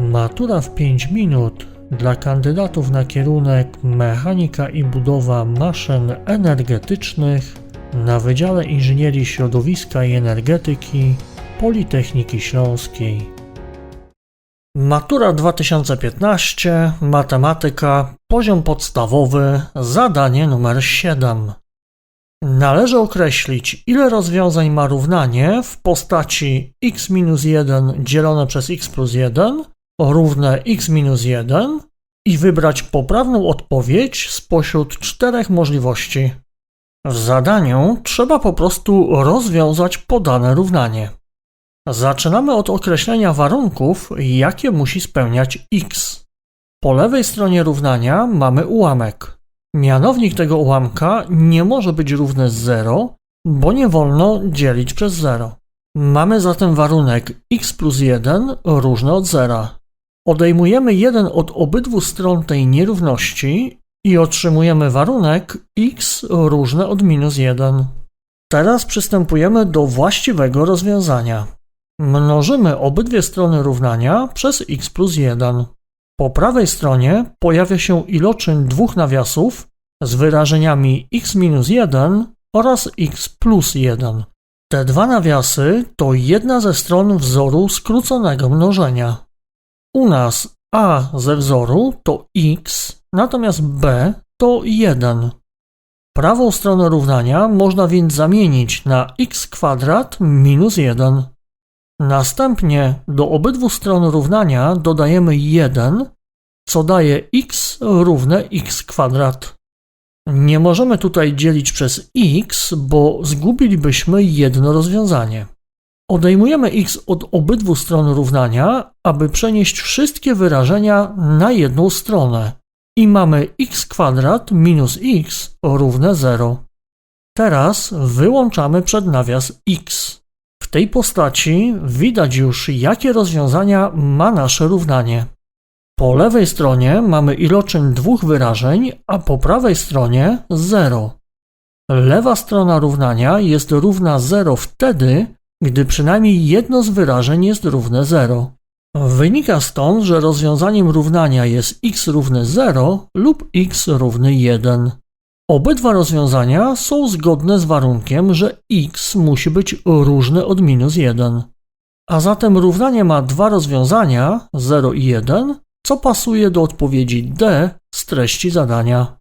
Matura w 5 minut dla kandydatów na kierunek Mechanika i budowa maszyn energetycznych na Wydziale Inżynierii Środowiska i Energetyki Politechniki Śląskiej. Matura 2015, matematyka, poziom podstawowy, zadanie numer 7. Należy określić, ile rozwiązań ma równanie w postaci x minus 1 dzielone przez x plus 1 równe x minus 1 i wybrać poprawną odpowiedź spośród czterech możliwości. W zadaniu trzeba po prostu rozwiązać podane równanie. Zaczynamy od określenia warunków, jakie musi spełniać x. Po lewej stronie równania mamy ułamek. Mianownik tego ułamka nie może być równy z 0, bo nie wolno dzielić przez 0. Mamy zatem warunek x plus 1 różny od 0. Odejmujemy 1 od obydwu stron tej nierówności i otrzymujemy warunek x różny od minus 1. Teraz przystępujemy do właściwego rozwiązania. Mnożymy obydwie strony równania przez x plus 1. Po prawej stronie pojawia się iloczyn dwóch nawiasów z wyrażeniami x minus 1 oraz x plus 1. Te dwa nawiasy to jedna ze stron wzoru skróconego mnożenia. U nas a ze wzoru to x, natomiast b to 1. Prawą stronę równania można więc zamienić na x kwadrat minus 1. Następnie do obydwu stron równania dodajemy 1, co daje x równe x kwadrat. Nie możemy tutaj dzielić przez x, bo zgubilibyśmy jedno rozwiązanie. Odejmujemy x od obydwu stron równania, aby przenieść wszystkie wyrażenia na jedną stronę i mamy x kwadrat minus x równe 0. Teraz wyłączamy przednawias x. W tej postaci widać już, jakie rozwiązania ma nasze równanie. Po lewej stronie mamy iloczyn dwóch wyrażeń, a po prawej stronie 0. Lewa strona równania jest równa 0 wtedy, gdy przynajmniej jedno z wyrażeń jest równe 0. Wynika stąd, że rozwiązaniem równania jest x równe 0 lub x równy 1. Obydwa rozwiązania są zgodne z warunkiem, że x musi być różny od minus 1. A zatem równanie ma dwa rozwiązania, 0 i 1, co pasuje do odpowiedzi D z treści zadania.